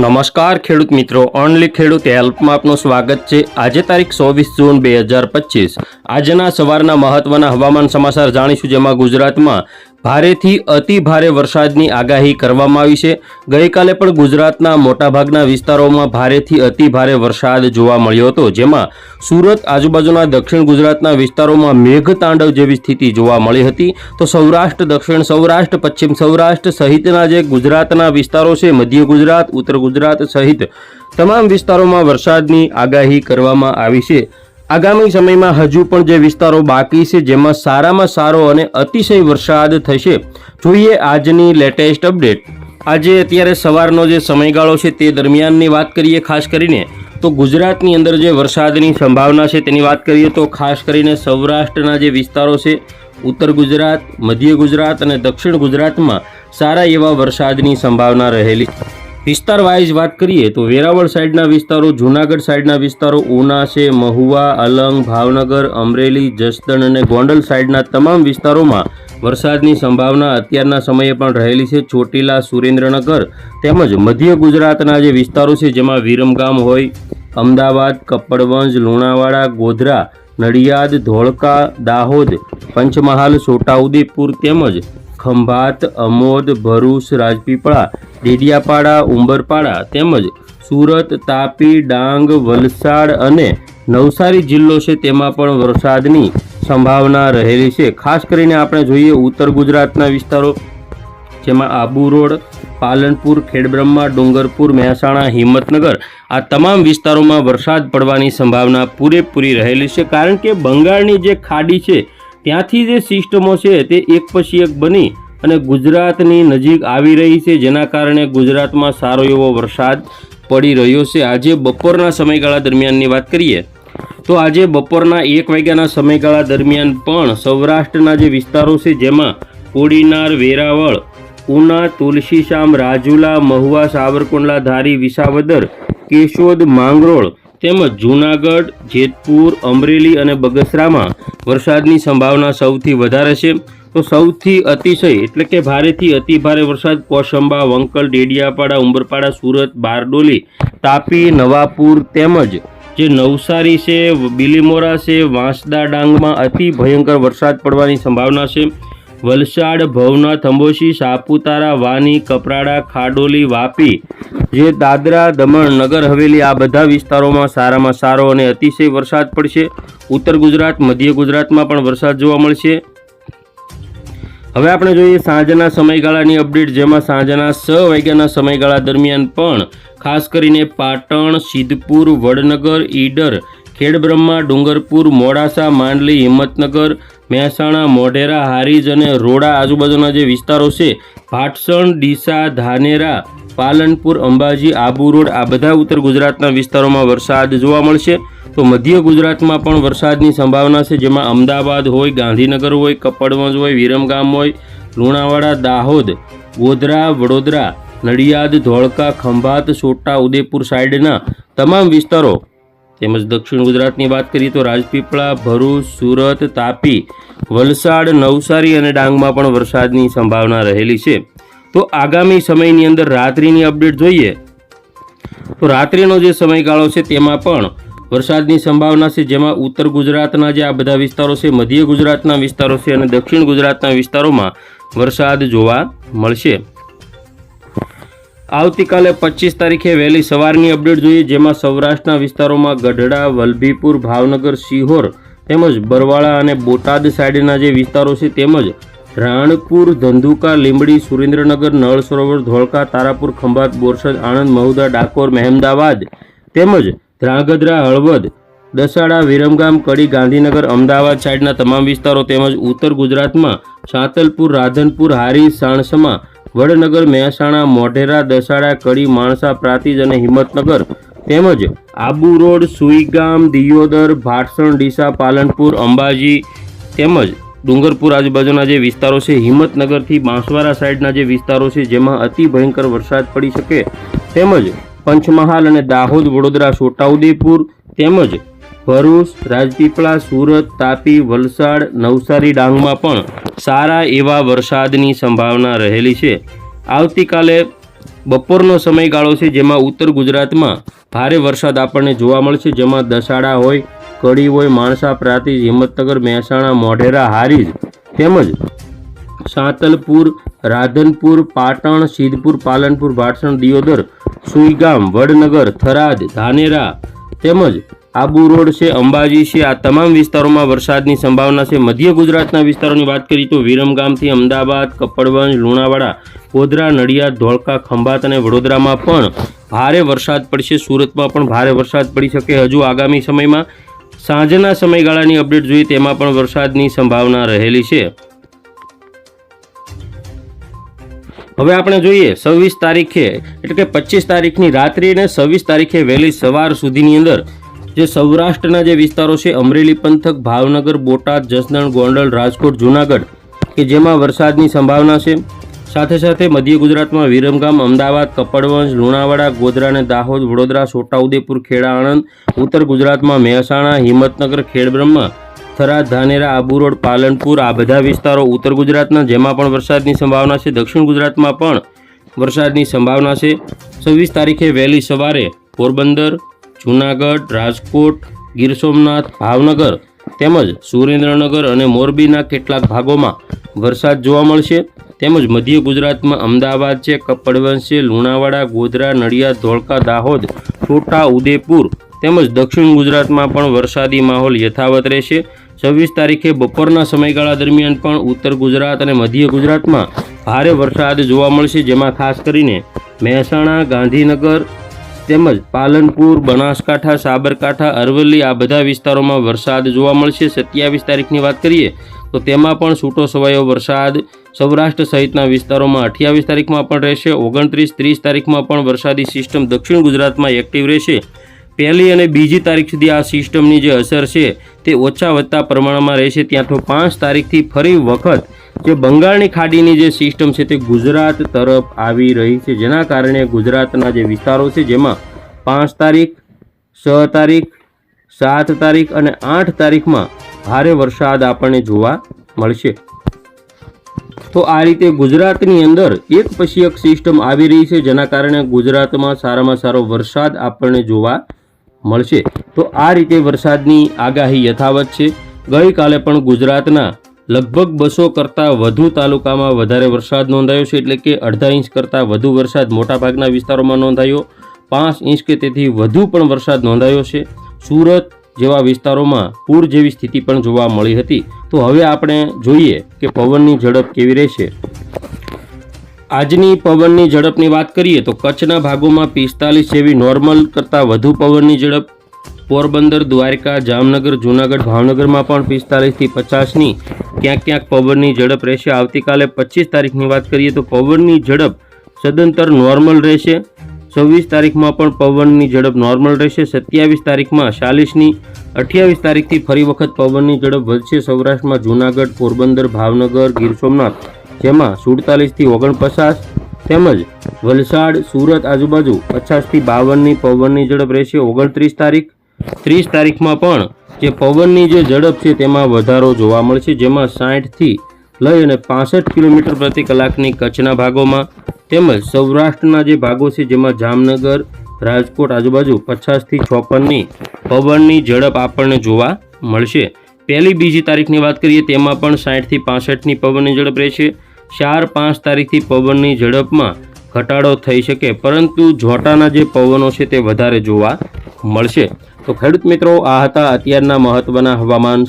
નમસ્કાર ખેડૂત મિત્રો ઓનલી ખેડૂત હેલ્પમાં આપનું સ્વાગત છે. આજે તારીખ ચોવીસ જૂન બે હજાર પચીસ. આજના સવારના મહત્વના હવામાન સમાચાર જાણીશું જેમાં ગુજરાતમાં ભારેથી અતિ ભારે વરસાદની આગાહી કરવામાં આવી છે. ગઈકાલે પણ ગુજરાતના મોટાભાગના વિસ્તારોમાં ભારેથી અતિ ભારે વરસાદ જોવા મળ્યો હતો, જેમાં સુરત, આજુબાજુના દક્ષિણ ગુજરાતના વિસ્તારોમાં મેઘતાંડવ જેવી સ્થિતિ જોવા મળી હતી. તો સૌરાષ્ટ્ર, દક્ષિણ સૌરાષ્ટ્ર, પશ્ચિમ સૌરાષ્ટ્ર સહિતના જે ગુજરાતના વિસ્તારો છે, મધ્ય ગુજરાત, ઉત્તર ગુજરાત સહિત તમામ વિસ્તારોમાં વરસાદની આગાહી કરવામાં આવી છે. આગામી સમયમાં હજુ પણ જે વિસ્તારો બાકી છે, જેમાં સારામાં સારો અને અતિશય વરસાદ થશે, જોઈએ આજની લેટેસ્ટ અપડેટ આજે અત્યારે સવારનો જે સમયગાળો છે, તે દરમિયાનની વાત કરીએ ખાસ કરીને, તો ગુજરાતની અંદર જે વરસાદની સંભાવના છે, તેની વાત કરીએ તો ખાસ કરીને સૌરાષ્ટ્રના જે વિસ્તારો છે, ઉત્તર ગુજરાત, મધ્ય ગુજરાત અને દક્ષિણ ગુજરાતમાં સારા એવા વરસાદની સંભાવના રહેલી. વિસ્તાર વાઇઝ વાત કરીએ તો વેરાવળ સાઈડના વિસ્તારો, જૂનાગઢ સાઈડના વિસ્તારો, ઉના છે, મહુવા, અલંગ, ભાવનગર, અમરેલી, જસદણ અને ગોંડલ સાઈડના તમામ વિસ્તારોમાં વરસાદની સંભાવના અત્યારના સમયે પણ રહેલી છે. ચોટીલા, સુરેન્દ્રનગર તેમજ મધ્ય ગુજરાતના જે વિસ્તારો છે, જેમાં વિરમગામ હોય, અમદાવાદ કપડવંજ લુણાવાડા, ગોધરા, નડિયાદ, ધોળકા, દાહોદ, પંચમહાલ, છોટાઉદેપુર તેમજ ખંભાત, અમોદ, ભરૂચ, રાજપીપળા, ડેડિયાપાડા, ઉંબરપાડા તેમજ સુરત, તાપી, ડાંગ, વલસાડ અને નવસારી જિલ્લો છે તેમાં પણ વરસાદની સંભાવના રહેલી છે. ખાસ કરીને આપણે જોઈએ ઉત્તર ગુજરાતના વિસ્તારો, જેમાં આબુ રોડ, પાલનપુર, ખેડબ્રહ્મા, ડુંગરપુર, મહેસાણા, હિંમતનગર, આ તમામ વિસ્તારોમાં વરસાદ પડવાની સંભાવના પૂરેપૂરી રહેલી છે. કારણ કે બંગાળની જે ખાડી છે ત્યાંથી જે સિસ્ટમો છે તે એક પછી એક બની અને ગુજરાતની નજીક આવી રહી છે, જેના કારણે ગુજરાતમાં સારો એવો વરસાદ પડી રહ્યો છે. આજે બપોરના સમયગાળા દરમિયાનની વાત કરીએ તો આજે બપોરના એક વાગ્યાના સમયગાળા દરમિયાન પણ સૌરાષ્ટ્રના જે વિસ્તારો છે, જેમાં કોડીનાર, વેરાવળ, ઉના, તુલસીશામ, રાજુલા, મહુવા, સાવરકુંડલા, ધારી, વિસાવદર, કેશોદ, માંગરોળ તેમજ જૂનાગઢ, જેતપુર, અમરેલી અને બગસરામાં વરસાદની સંભાવના સૌથી વધારે છે. તો સૌથી અતિશય એટલે કે ભારેથી અતિ ભારે વરસાદ કોસંબા, વંકલ, ડેડિયાપાડા, ઉંબરપાડા, સુરત, બારડોલી, તાપી, નવાપુર તેમજ જે નવસારી છે, બિલીમોરા છે, વાંસદા ડાંગમાં અતિ ભયંકર વરસાદ પડવાની સંભાવના છે. વલસાડ, ભવનાથ, અંબોશી, સાપુતારા, વાની, કપરાડા, ખાડોલી, વાપી, જે દાદરા, દમણ, નગર, હવેલી આ બધા વિસ્તારોમાં સારામાં સારો અને અતિશય વરસાદ પડશે. ઉત્તર ગુજરાત, મધ્ય ગુજરાતમાં પણ વરસાદ જોવા મળશે. હવે આપણે જોઈએ સાંજના સમયગાળાની અપડેટ, જેમાં સાંજના છ વાગ્યાના સમયગાળા દરમિયાન પણ ખાસ કરીને પાટણ, સિદ્ધપુર, વડનગર, ઈડર ખેડબ્રહ્મા, ડુંગરપુર, મોડાસા, માંડલી, હિંમતનગર, મહેસાણા, મોઢેરા, હારીજ અને રોડા આજુબાજુના જે વિસ્તારો છે, ભાટસણ, ડીસા, ધાનેરા, પાલનપુર, અંબાજી, આબુ રોડ, આ બધા ઉત્તર ગુજરાતના વિસ્તારોમાં વરસાદ જોવા મળશે. તો મધ્ય ગુજરાતમાં પણ વરસાદની સંભાવના છે, જેમાં અમદાવાદ હોય, ગાંધીનગર હોય, કપડવંજ હોય, વિરમગામ હોય, લુણાવાડા, દાહોદ, ગોધરા, વડોદરા, નડિયાદ, ધોળકા, ખંભાત સોટા ઉદેપુર સાઈડના તમામ વિસ્તારો તેમજ દક્ષિણ ગુજરાતની વાત કરીએ તો રાજપીપળા, ભરૂચ, સુરત, તાપી, વલસાડ, નવસારી અને ડાંગમાં પણ વરસાદની સંભાવના રહેલી છે. તો આગામી સમયની અંદર રાત્રિની અપડેટ જોઈએ. તો રાત્રિનો જે સમયગાળો છે તેમાં પણ વરસાદની સંભાવના છે, જેમાં ઉત્તર ગુજરાતના જે આ બધા વિસ્તારો છે, મધ્ય ગુજરાતના વિસ્તારો છે અને દક્ષિણ ગુજરાતના વિસ્તારોમાં વરસાદ જોવા મળશે. આવતીકાલે પચીસ તારીખે વહેલી સવારની અપડેટ જોઈએ, જેમાં સૌરાષ્ટ્રના વિસ્તારોમાં ગઢડા, વલભીપુર, ભાવનગર સિહોર તેમજ બરવાળા અને બોટાદ સાઈડના જે વિસ્તારો છે તેમજ રાણપુર ધંધુકા, લીંબડી, સુરેન્દ્રનગર, નળ સરોવર, ધોળકા, તારાપુર, ખંભાત, બોરસદ, આણંદ, મહુદા, ડાકોર, મહેમદાવાદ તેમજ ધ્રાંગધ્રા, હળવદ, દસાડા, વિરમગામ, કડી, ગાંધીનગર, અમદાવાદ સાઈડના તમામ વિસ્તારો તેમજ ઉત્તર ગુજરાતમાં સાંતલપુર રાધનપુર, હારી, સાણસમા વડનગર, મહેસાણા, મોઢેરા, દસાડા, કડી, માણસા, પ્રાતિજ અને હિંમતનગર તેમજ આબુ રોડ, સુઈગામ, દિયોદર, ભાટસણ, ડીસા, પાલનપુર, અંબાજી તેમજ ડુંગરપુર આજુબાજુના જે વિસ્તારો છે, હિંમતનગરથી બાંસવાડા સાઈડના જે વિસ્તારો છે, જેમાં અતિ ભયંકર વરસાદ પડી શકે. તેમજ પંચમહાલ અને દાહોદ, વડોદરા, છોટાઉદેપુર તેમજ ભરૂચ, રાજપીપળા, સુરત, તાપી, વલસાડ, નવસારી ડાંગમાં પણ સારા એવા વરસાદની સંભાવના રહેલી છે. આવતીકાલે બપોરનો સમયગાળો છે જેમાં ઉત્તર ગુજરાતમાં ભારે વરસાદ આપણને જોવા મળશે, જેમાં દસાડા હોય, કડી હોય, માણસા, પ્રાતિજ, હિંમતનગર, મહેસાણા, મોઢેરા, હારીજ તેમજ સાંતલપુર, રાધનપુર, પાટણ, સિદ્ધપુર, પાલનપુર ભાટસણ દિયોદર, સુઈગામ, વડનગર, થરાદ, ધાનેરા તેમજ આબુ રોડ છે, અંબાજી છે, આ તમામ વિસ્તારોમાં વરસાદની સંભાવના છે. મધ્ય ગુજરાતના વિસ્તારોની વાત કરીએ તો વિરમગામથી અમદાવાદ, કપડવંજ, લુણાવાડા, ગોધરા, નડિયાદ, ધોળકા, ખંભાત અને વડોદરામાં પણ ભારે વરસાદ પડશે. સુરતમાં પણ ભારે વરસાદ પડી શકે. હજુ આગામી સમયમાં સાંજના સમયગાળાની અપડેટ જોઈએ તેમાં પણ વરસાદની સંભાવના રહેલી છે. હવે આપણે જોઈએ છવ્વીસ તારીખે, એટલે કે પચીસ તારીખની રાત્રિ અને છવ્વીસ તારીખે વહેલી સવાર સુધીની અંદર જે સૌરાષ્ટ્રના જે વિસ્તારો છે, અમરેલી પંથક, ભાવનગર, બોટાદ, જસદણ, ગોંડલ, રાજકોટ, જૂનાગઢ, કે જેમાં વરસાદની સંભાવના છે. સાથે સાથે મધ્ય ગુજરાતમાં વિરમગામ, અમદાવાદ, કપડવંજ, લુણાવાડા, ગોધરા અને દાહોદ, વડોદરા, છોટાઉદેપુર, ખેડા, આણંદ, ઉત્તર ગુજરાતમાં મહેસાણા, હિંમતનગર, ખેડબ્રહ્મા, થરાદ, ધાનેરા, આબુ રોડ, પાલનપુર, આ બધા વિસ્તારો ઉત્તર ગુજરાતના, જેમાં પણ વરસાદની સંભાવના છે. દક્ષિણ ગુજરાતમાં પણ વરસાદની સંભાવના છે. છવ્વીસ તારીખે વહેલી સવારે પોરબંદર જૂનાગઢ, રાજકોટ, ગીર સોમનાથ, ભાવનગર તેમજ સુરેન્દ્રનગર અને મોરબીના કેટલાક ભાગોમાં વરસાદ જોવા મળશે. તેમજ મધ્ય ગુજરાતમાં અમદાવાદ છે, કપડવંશ છે, લુણાવાડા, ગોધરા, નડિયાદ, ધોળકા, દાહોદ, છોટા ઉદેપુર તેમજ દક્ષિણ ગુજરાતમાં પણ વરસાદી માહોલ યથાવત રહેશે. છવ્વીસ તારીખે બપોરના સમયગાળા દરમિયાન પણ ઉત્તર ગુજરાત અને મધ્ય ગુજરાતમાં ભારે વરસાદ જોવા મળશે, જેમાં ખાસ કરીને મહેસાણા, ગાંધીનગર તેમજ પાલનપુર, બનાસકાંઠા, સાબરકાંઠા, અરવલ્લી આ બધા વિસ્તારોમાં વરસાદ જોવા મળશે. સત્યાવીસ તારીખની વાત કરીએ તો તેમાં પણ છૂટો છવાયો વરસાદ. સૌરાષ્ટ્ર સહિતના વિસ્તારોમાં અઠ્યાવીસ તારીખમાં પણ રહેશે. ઓગણત્રીસ, ત્રીસ તારીખમાં પણ વરસાદી સિસ્ટમ દક્ષિણ ગુજરાતમાં એક્ટિવ રહેશે. પહેલી અને બીજી તારીખ સુધી આ સિસ્ટમની જે અસર છે તે ઓછા વધતા પ્રમાણમાં રહેશે. ત્યાં તો પાંચ તારીખથી ફરી વખત જે બંગાળની ખાડીની જે સિસ્ટમ છે તે ગુજરાત તરફ આવી રહી છે. જેના કારણે ગુજરાતના જે વિસ્તારો છે, જેમાં પાંચ તારીખ, છ તારીખ, સાત તારીખ અને આઠ તારીખમાં ભારે વરસાદ આપણને જોવા મળશે. તો આ રીતે ગુજરાતની અંદર એક પછી એક સિસ્ટમ આવી રહી છે, જેના કારણે ગુજરાતમાં સારામાં સારો વરસાદ આપણને જોવા મળશે. તો આ રીતે વરસાદની આગાહી યથાવત છે. ગઈકાલે પણ ગુજરાતના લગભગ બસો કરતાં વધુ તાલુકામાં વધારે વરસાદ નોંધાયો છે, એટલે કે અડધા ઇંચ કરતાં વધુ વરસાદ મોટાભાગના વિસ્તારોમાં નોંધાયો. પાંચ ઇંચ કે તેથી વધુ પણ વરસાદ નોંધાયો છે. સુરત જેવા વિસ્તારોમાં પૂર જેવી સ્થિતિ પણ જોવા મળી હતી. તો હવે આપણે જોઈએ કે પવનની ઝડપ કેવી રહેશે. આજની પવનની ઝડપની વાત કરીએ તો કચ્છના ભાગોમાં પિસ્તાલીસ જેવી નોર્મલ કરતાં વધુ પવનની ઝડપ પોરબંદર, દ્વારકા, જામનગર, જૂનાગઢ, ભાવનગરમાં પણ પિસ્તાલીસથી પચાસની ક્યાંક ક્યાંક પવનની ઝડપ રહેશે. આવતીકાલે પચીસ તારીખની વાત કરીએ તો પવનની ઝડપ સદંતર નોર્મલ રહેશે. છવ્વીસ તારીખમાં પણ પવનની ઝડપ નોર્મલ રહેશે. સત્યાવીસ તારીખમાં ચાલીસની, અઠ્યાવીસ તારીખથી ફરી વખત પવનની ઝડપ વધશે. સૌરાષ્ટ્રમાં જૂનાગઢ, પોરબંદર, ભાવનગર, ગીર સોમનાથ, જેમાં સુડતાલીસથી ઓગણપચાસ તેમજ વલસાડ, સુરત આજુબાજુ પચાસથી બાવનની પવનની ઝડપ રહેશે. ઓગણત્રીસ તારીખ ત્રીસ તારીખમાં પણ જે પવનની જે ઝડપ છે તેમાં વધારો જોવા મળશે, જેમાં સાઠથી લઈ અને પાસઠ કિલોમીટર પ્રતિ કલાકની કચ્છના ભાગોમાં તેમજ સૌરાષ્ટ્રના જે ભાગો છે, જેમાં જામનગર, રાજકોટ આજુબાજુ પચાસથી ચોપનની પવનની ઝડપ આપણને જોવા મળશે. પહેલી બીજી તારીખની વાત કરીએ, તેમાં પણ સાઠથી પાસઠની પવનની ઝડપ રહેશે. ચાર પાંચ તારીખથી પવનની ઝડપમાં ઘટાડો થઈ શકે, પરંતુ જોટાના જે પવનો છે તે વધારે જોવા મળશે. તો ખેડૂત મિત્રો આ હતા અત્યારના મહત્વના હવામાન